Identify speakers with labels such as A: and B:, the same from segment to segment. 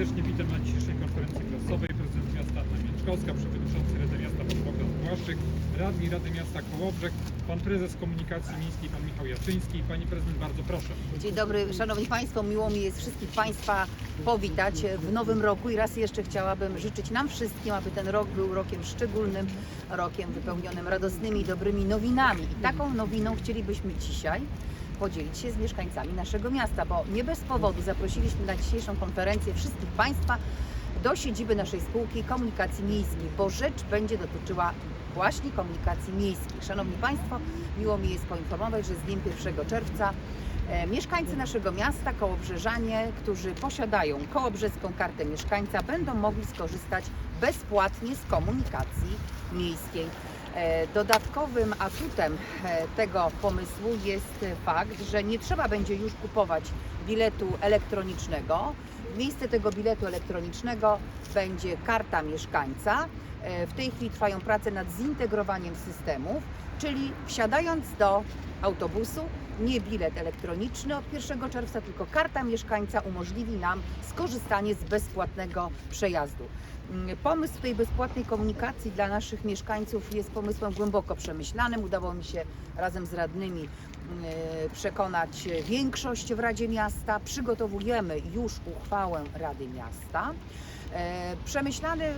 A: serdecznie witam na dzisiejszej konferencji prasowej. Prezydent miasta Anna Mięczkowska, przewodniczący Rady Miasta Pan Bogdan Błaszczyk, radni Rady Miasta Kołobrzeg, pan prezes Komunikacji Miejskiej Pan Michał Jaczyński. Pani prezydent, bardzo proszę.
B: Dzień dobry, Szanowni Państwo. Miło mi jest wszystkich Państwa powitać w nowym roku i raz jeszcze chciałabym życzyć nam wszystkim, aby ten rok był rokiem szczególnym, rokiem wypełnionym radosnymi, dobrymi nowinami. I taką nowiną chcielibyśmy dzisiaj podzielić się z mieszkańcami naszego miasta, bo nie bez powodu zaprosiliśmy na dzisiejszą konferencję wszystkich Państwa do siedziby naszej spółki komunikacji miejskiej, bo rzecz będzie dotyczyła właśnie komunikacji miejskiej. Szanowni Państwo, miło mi jest poinformować, że z dniem 1 czerwca E, Mieszkańcy naszego miasta, kołobrzeżanie, którzy posiadają kołobrzeską kartę mieszkańca, będą mogli skorzystać bezpłatnie z komunikacji miejskiej. E, Dodatkowym atutem e, tego pomysłu jest fakt, że nie trzeba będzie już kupować biletu elektronicznego. Miejsce tego biletu elektronicznego będzie karta mieszkańca. E, W tej chwili trwają prace nad zintegrowaniem systemów, czyli wsiadając do autobusu, nie bilet elektroniczny od 1 czerwca, tylko karta mieszkańca umożliwi nam skorzystanie z bezpłatnego przejazdu. Mm, Pomysł tej bezpłatnej komunikacji dla naszych mieszkańców jest pomysłem głęboko przemyślanym. Udało mi się razem z radnymi mm, przekonać większość w Radzie Miasta. Przygotowujemy już uchwałę Rady Miasta. E, Przemyślany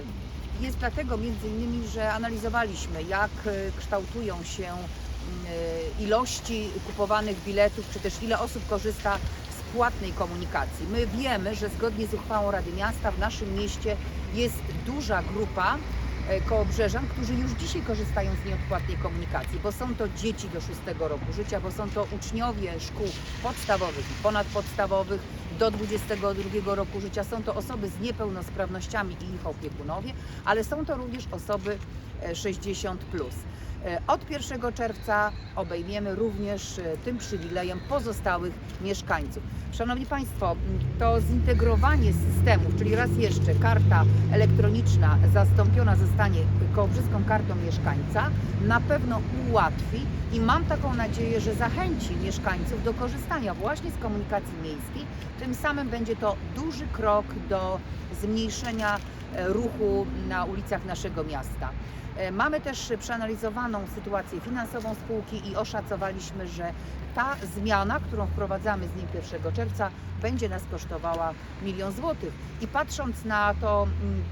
B: jest dlatego między innymi, że analizowaliśmy jak e, kształtują się mm, ilości kupowanych biletów, czy też ile osób korzysta z płatnej komunikacji. My wiemy, że zgodnie z uchwałą Rady Miasta w naszym mieście jest duża grupa e, kołobrzeżan, którzy już dzisiaj korzystają z nieodpłatnej komunikacji, bo są to dzieci do 6 roku życia, bo są to uczniowie szkół podstawowych i ponadpodstawowych do 22 roku życia, są to osoby z niepełnosprawnościami i ich opiekunowie, ale są to również osoby e, 60+. Plus. E, Od 1 czerwca obejmiemy również e, tym przywilejem pozostałych mieszkańców. Szanowni Państwo, to zintegrowanie systemów, czyli raz jeszcze karta elektroniczna zastąpiona zostanie kołobrzyską kartą mieszkańca, na pewno ułatwi i mam taką nadzieję, że zachęci mieszkańców do korzystania właśnie z komunikacji miejskiej. Tym samym będzie to duży krok do zmniejszenia ruchu na ulicach naszego miasta. E, Mamy też przeanalizowaną sytuację finansową spółki i oszacowaliśmy, że ta zmiana, którą wprowadzamy z dniem 1 czerwca, będzie nas kosztowała milion złotych. I patrząc na to, mm,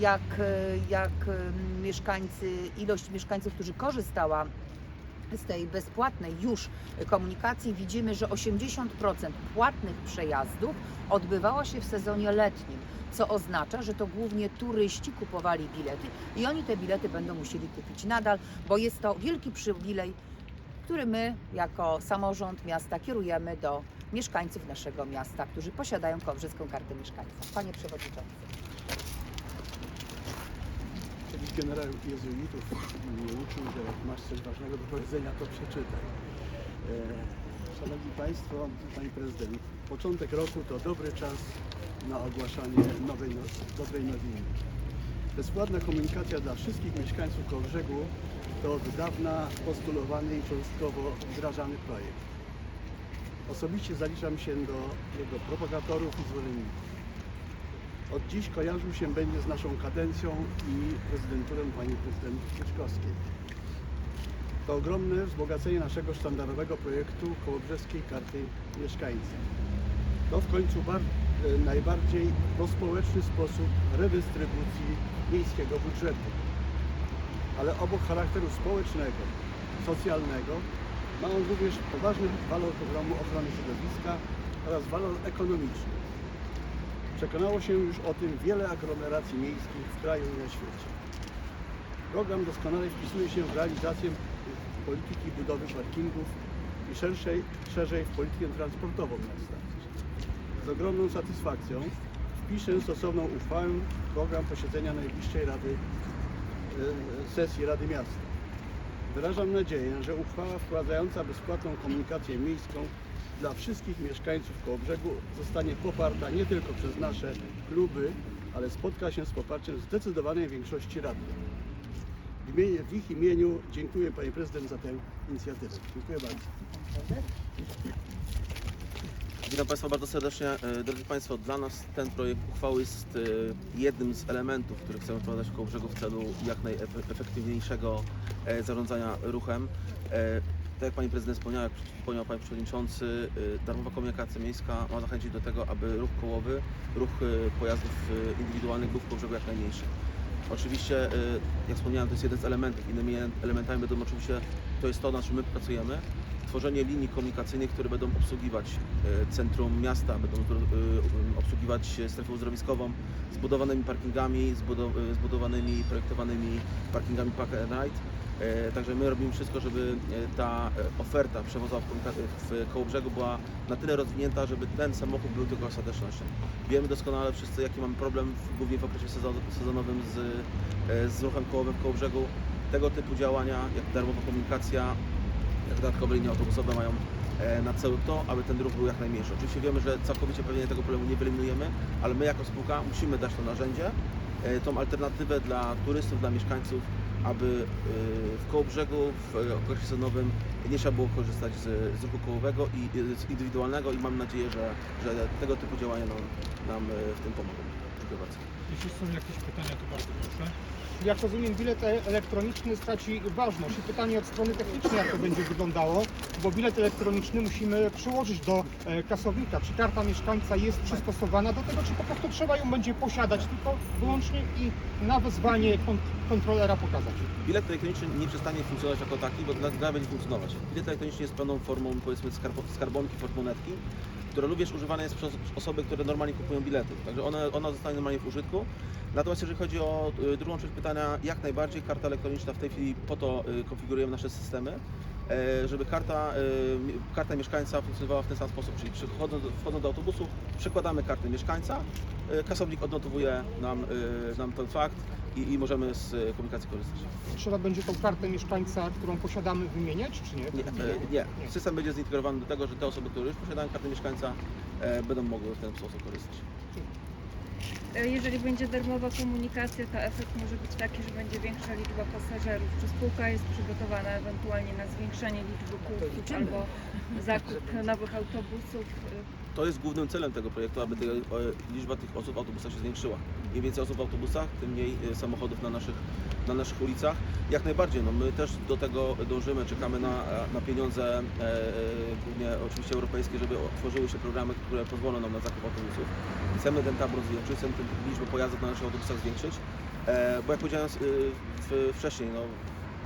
B: jak, e, jak mieszkańcy, ilość mieszkańców, którzy korzystała z tej bezpłatnej już komunikacji widzimy, że 80% płatnych przejazdów odbywało się w sezonie letnim, co oznacza, że to głównie turyści kupowali bilety i oni te bilety będą musieli kupić nadal, bo jest to wielki przywilej, który my jako samorząd miasta kierujemy do mieszkańców naszego miasta, którzy posiadają kołbrzeską kartę mieszkańca. Panie Przewodniczący.
C: Generał jezuitów mnie uczył, że jak masz coś ważnego do powiedzenia, to przeczytaj. E, Szanowni Państwo, Pani Prezydent, początek roku to dobry czas na ogłaszanie nowej, no, dobrej nowiny. Bezpłatna komunikacja dla wszystkich mieszkańców Kołbrzegu to od dawna postulowany i początkowo wdrażany projekt. Osobiście zaliczam się do jego propagatorów i zwolenników. Od dziś kojarzył się będzie z naszą kadencją i prezydenturą pani prezydent Mieszkowskiej. To ogromne wzbogacenie naszego sztandarowego projektu Kołobrzeskiej Karty Mieszkańca. To w końcu e, najbardziej prospołeczny sposób redystrybucji miejskiego budżetu. Ale obok charakteru społecznego, socjalnego, ma on również poważny walor programu ochrony środowiska oraz walor ekonomiczny. Przekonało się już o tym wiele aglomeracji miejskich w kraju i na świecie. Program doskonale wpisuje się w realizację polityki budowy parkingów i szerszej, szerzej w politykę transportową miasta. Z ogromną satysfakcją wpiszę stosowną uchwałę w program posiedzenia najbliższej Rady, e, sesji Rady Miasta. Wyrażam nadzieję, że uchwała wprowadzająca bezpłatną komunikację miejską dla wszystkich mieszkańców Kołobrzegu zostanie poparta nie tylko przez nasze kluby, ale spotka się z poparciem zdecydowanej większości radnych. W, imieniu, w ich imieniu dziękuję Pani Prezydent za tę inicjatywę. Dziękuję bardzo.
D: Witam Państwa bardzo serdecznie. E, Drodzy Państwo, dla nas ten projekt uchwały jest e, jednym z elementów, który chcemy wprowadzać w Kołobrzegu w celu jak najefektywniejszego e, zarządzania ruchem. Tak jak Pani Prezydent wspomniała, jak wspomniał Panie Przewodniczący, darmowa komunikacja miejska ma zachęcić do tego, aby ruch kołowy, ruch e, pojazdów e, indywidualnych był w Kołobrzegu jak najmniejszy. Oczywiście, jak wspomniałem, to jest jeden z elementów. Innymi elementami będą oczywiście, to jest to, na czym my pracujemy, tworzenie linii komunikacyjnych, które będą obsługiwać centrum miasta, będą obsługiwać strefę uzdrowiskową, zbudowanymi parkingami, e, zbudowanymi, projektowanymi parkingami Park and Ride. E, Także my robimy wszystko, żeby e, ta oferta przewozowa w, Kołobrzegu była na tyle rozwinięta, żeby ten samochód był tylko ostatecznością. Wiemy doskonale wszyscy, jaki mamy problem, głównie w okresie sezon- sezonowym z, z ruchem kołowym w Kołobrzegu. Tego typu działania, jak darmowa komunikacja, jak dodatkowe linie autobusowe mają na celu to, aby ten ruch był jak najmniejszy. Oczywiście wiemy, że całkowicie pewnie tego problemu nie wyeliminujemy, ale my jako spółka musimy dać to narzędzie, e, tą alternatywę dla turystów, dla mieszkańców, aby e, w Kołobrzegu w e, okresie sezonowym nie trzeba było korzystać z, z ruchu kołowego i e, z indywidualnego i mam nadzieję, że, że tego typu działania nam, nam e, w tym pomogą. Dziękuję bardzo.
A: Jeśli są jakieś pytania, to bardzo proszę.
E: Jak rozumiem, bilet e- elektroniczny straci ważność. I pytanie od strony technicznej, jak to będzie wyglądało, bo bilet elektroniczny musimy przyłożyć do e, kasownika. Czy karta mieszkańca jest przystosowana do tego, czy po prostu trzeba ją będzie posiadać tylko wyłącznie i na wezwanie kont- kontrolera pokazać?
D: Bilet elektroniczny nie przestanie funkcjonować jako taki, bo nadal nadal będzie funkcjonować. Bilet elektroniczny jest pewną formą, powiedzmy, skarbo- skarbonki, portmonetki, która również używana jest przez osoby, które normalnie kupują bilety. Także ona, ona zostanie normalnie w użytku. Natomiast jeżeli chodzi o y, drugą część pytania, jak najbardziej karta elektroniczna w tej chwili po to y, konfigurujemy nasze systemy, e, żeby karta, y, karta mieszkańca funkcjonowała w ten sam sposób, czyli przychodząc, do- wchodząc do autobusu, przekładamy kartę mieszkańca, y, kasownik odnotowuje nam, nam ten fakt i, i możemy z komunikacji korzystać.
E: Trzeba będzie tą kartę mieszkańca, którą posiadamy, wymieniać, czy nie?
D: Nie, e, nie. System będzie zintegrowany do tego, że te osoby, które już posiadają kartę mieszkańca, e, będą mogły w ten sposób korzystać.
F: E, Jeżeli będzie darmowa komunikacja, to efekt może być taki, że będzie większa liczba pasażerów. Czy spółka jest przygotowana ewentualnie na zwiększenie liczby kółków albo zakup nowych autobusów? E,
D: To jest głównym celem tego projektu, aby e, liczba tych osób w autobusach się zwiększyła. Im więcej osób w autobusach, tym mniej e, samochodów na naszych, na naszych ulicach. Jak najbardziej, no my też do tego dążymy, czekamy na, na pieniądze, e, e, głównie oczywiście europejskie, żeby otworzyły się programy, które pozwolą nam na zakup autobusów. Chcemy ten tabor zwiększyć, chcemy liczbę pojazdów na naszych autobusach zwiększyć, e, bo jak powiedziałem e, w, wcześniej, no,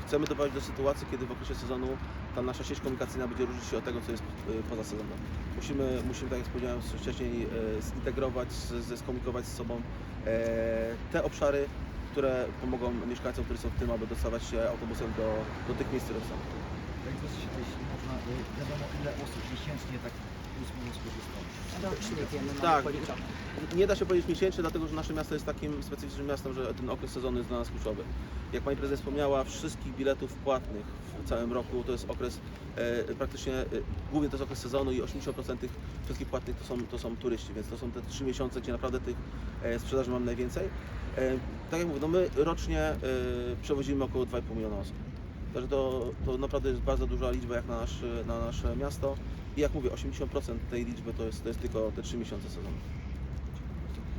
D: chcemy doprowadzić do sytuacji, kiedy w okresie sezonu ta nasza sieć komunikacyjna będzie różnić się od tego, co jest e, poza sezonem. Musimy, musimy tak jak powiedziałem wcześniej, e, zintegrować, skomunikować z sobą e, te obszary, które pomogą mieszkańcom, którzy są w tym, aby dostawać się autobusem do, do tych miejsc, które są.
G: Jeśli można, wiadomo ile osób miesięcznie tak
B: Rocznie wiemy, mamy
D: Tak.
B: policzone.
D: Nie da się powiedzieć miesięcznie, dlatego że nasze miasto jest takim specyficznym miastem, że ten okres sezonu jest dla nas kluczowy. Jak Pani Prezes wspomniała, wszystkich biletów płatnych w całym roku to jest okres e, praktycznie, e, głównie to jest okres sezonu i 80% tych wszystkich płatnych to są, to są turyści, więc to są te 3 miesiące, gdzie naprawdę tych e, sprzedaży mam najwięcej. E, tak jak mówię, no my rocznie e, przewozimy około 2,5 miliona osób. Także to, to naprawdę jest bardzo duża liczba jak na, nasz, na nasze miasto. I jak mówię, 80% tej liczby to jest, to jest tylko te 3 miesiące sezonu.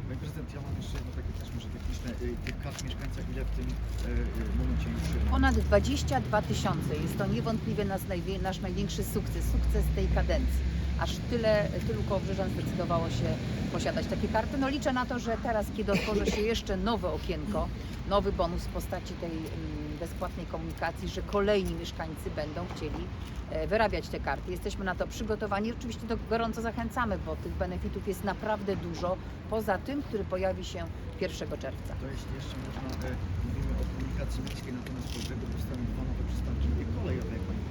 G: Panie prezydent, ja mam jeszcze jedno takie też może techniczne. Y, Tych kart mieszkańca ile w tym y, y, momencie już
B: Ponad 22 tysiące. Jest to niewątpliwie nasz, nasz największy sukces, sukces tej kadencji. Aż tyle, tylu kołobrzężan zdecydowało się posiadać takie karty. No liczę na to, że teraz, kiedy otworzy się jeszcze nowe okienko, nowy bonus w postaci tej mm, bezpłatnej komunikacji, że kolejni mieszkańcy będą chcieli e, wyrabiać te karty. Jesteśmy na to przygotowani. Oczywiście to gorąco zachęcamy, bo tych benefitów jest naprawdę dużo, poza tym, który pojawi się 1 czerwca.
G: To jeśli jeszcze można, y, mówimy o komunikacji miejskiej, natomiast po brzegu powstają dwa nowe przystanki kolejowe, jak Pani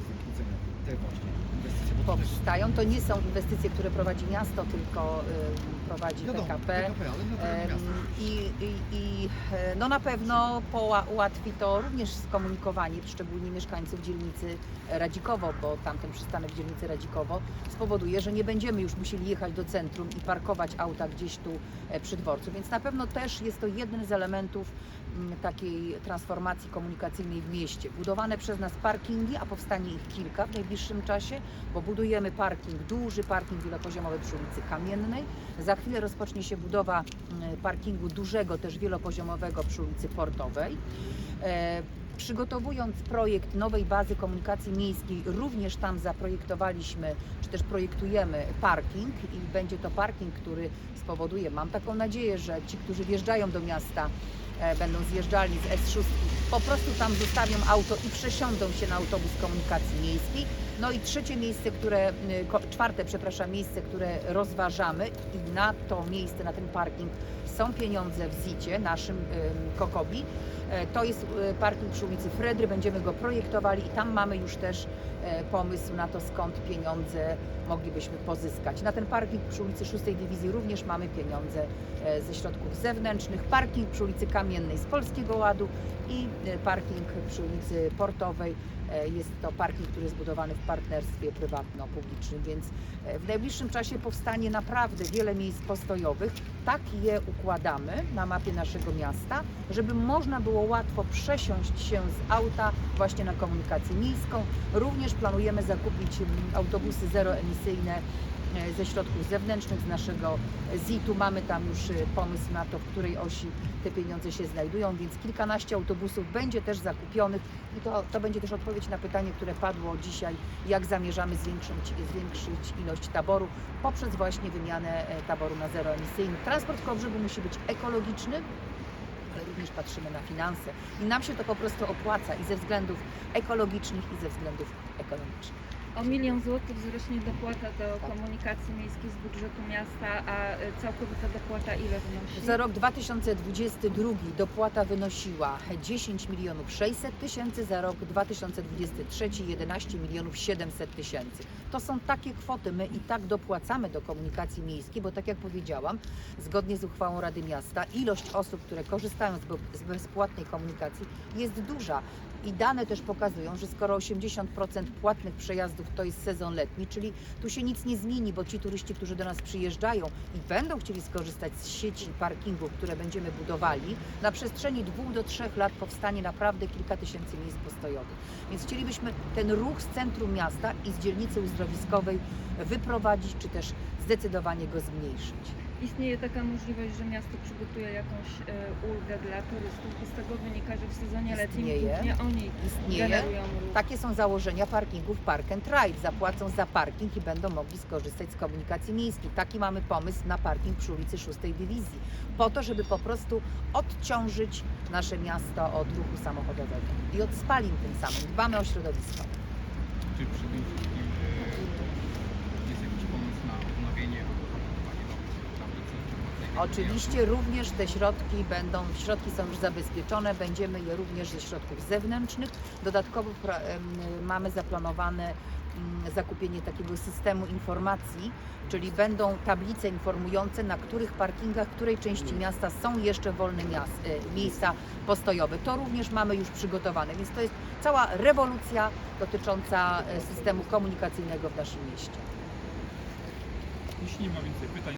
G: te właśnie inwestycje. bo to też-
B: powstają. To nie są inwestycje, które prowadzi miasto, tylko y, prowadzi
G: Wiadomo,
B: PKP.
G: PKP, ale na terenie
B: Em,
G: miasta.
B: I, i, i e, no na pewno poła- ułatwi to również skomunikowanie, szczególnie mieszkańców dzielnicy Radzikowo, bo tamten przystanek w dzielnicy Radzikowo spowoduje, że nie będziemy już musieli jechać do centrum i parkować auta gdzieś tu e, przy dworcu. Więc na pewno też jest to jeden z elementów mm, takiej transformacji komunikacyjnej w mieście. Budowane przez nas parkingi, a powstanie ich kilka w najbliższym najbliższym czasie, bo budujemy parking, duży parking wielopoziomowy przy ulicy Kamiennej. Za chwilę rozpocznie się budowa mm, parkingu dużego, też wielopoziomowego przy ulicy Portowej. E, Przygotowując projekt nowej bazy komunikacji miejskiej, również tam zaprojektowaliśmy, czy też projektujemy parking i będzie to parking, który spowoduje, mam taką nadzieję, że ci, którzy wjeżdżają do miasta, będą zjeżdżali z S6, po prostu tam zostawią auto i przesiądą się na autobus komunikacji miejskiej. No i trzecie miejsce, które, y, czwarte, przepraszam, miejsce, które rozważamy i na to miejsce, na ten parking są pieniądze w ZIT-ie, naszym ym, Kokobi. E, To jest e, parking przy ulicy Fredry, będziemy go projektowali i tam mamy już też e, pomysł na to, skąd pieniądze moglibyśmy pozyskać. Na ten parking przy ulicy 6 Dywizji również mamy pieniądze e, ze środków zewnętrznych. Parking przy ulicy Kamiennej z Polskiego Ładu i e, parking przy ulicy Portowej. E, Jest to parking, który jest zbudowany w partnerstwie prywatno-publicznym, więc e, w najbliższym czasie powstanie naprawdę wiele miejsc postojowych. Tak je układamy na mapie naszego miasta, żeby można było łatwo przesiąść się z auta właśnie na komunikację miejską. Również planujemy zakupić mm, autobusy zeroemisyjne ze środków zewnętrznych z naszego ZIT-u. Mamy tam już e, pomysł na to, w której osi te pieniądze się znajdują, więc kilkanaście autobusów będzie też zakupionych i to, to będzie też odpowiedź na pytanie, które padło dzisiaj, jak zamierzamy zwiększyć, zwiększyć ilość taboru poprzez właśnie wymianę e, taboru na zeroemisyjny. Transport koło brzegu musi być ekologiczny, ale również patrzymy na finanse i nam się to po prostu opłaca i ze względów ekologicznych i ze względów ekonomicznych.
F: O milion złotych wzrośnie dopłata do komunikacji miejskiej z budżetu miasta, a y, całkowita dopłata ile wynosi?
B: Za rok 2022 dopłata wynosiła 10 milionów 600 tysięcy, za rok 2023 11 milionów 700 tysięcy. To są takie kwoty, my i tak dopłacamy do komunikacji miejskiej, bo tak jak powiedziałam, zgodnie z uchwałą Rady Miasta, ilość osób, które korzystają z be- z bezpłatnej komunikacji jest duża. I dane też pokazują, że skoro 80% płatnych przejazdów to jest sezon letni, czyli tu się nic nie zmieni, bo ci turyści, którzy do nas przyjeżdżają i będą chcieli skorzystać z sieci parkingów, które będziemy budowali, na przestrzeni dwóch do trzech lat powstanie naprawdę kilka tysięcy miejsc postojowych. Więc chcielibyśmy ten ruch z centrum miasta i z dzielnicy uzdrowiskowej wyprowadzić, czy też zdecydowanie go zmniejszyć.
F: Istnieje taka możliwość, że miasto przygotuje jakąś y, ulgę dla turystów, bo z tego wynika, że w sezonie letnim
B: Istnieje.
F: głównie oni
B: Istnieje.
F: generują ruch.
B: Takie są założenia parkingów Park and Ride. Zapłacą za parking i będą mogli skorzystać z komunikacji miejskiej. Taki mamy pomysł na parking przy ulicy 6 Dywizji. Po to, żeby po prostu odciążyć nasze miasto od ruchu samochodowego i od spalin tym samym. Dbamy o środowisko.
A: Czy przy tym wszystkim e, jest jakiś pomysł na odnowienie oprogramowania nowych tablicy informacyjnej?
B: Oczywiście również te środki będą, środki są już zabezpieczone, będziemy je również ze środków zewnętrznych. Dodatkowo mamy zaplanowane mm, zakupienie takiego systemu informacji, czyli będą tablice informujące, na których parkingach, której części miasta są jeszcze wolne e, miejsca postojowe. To również mamy już przygotowane, więc to jest cała rewolucja dotycząca e, systemu komunikacyjnego w naszym mieście.
A: Jeśli nie ma więcej pytań,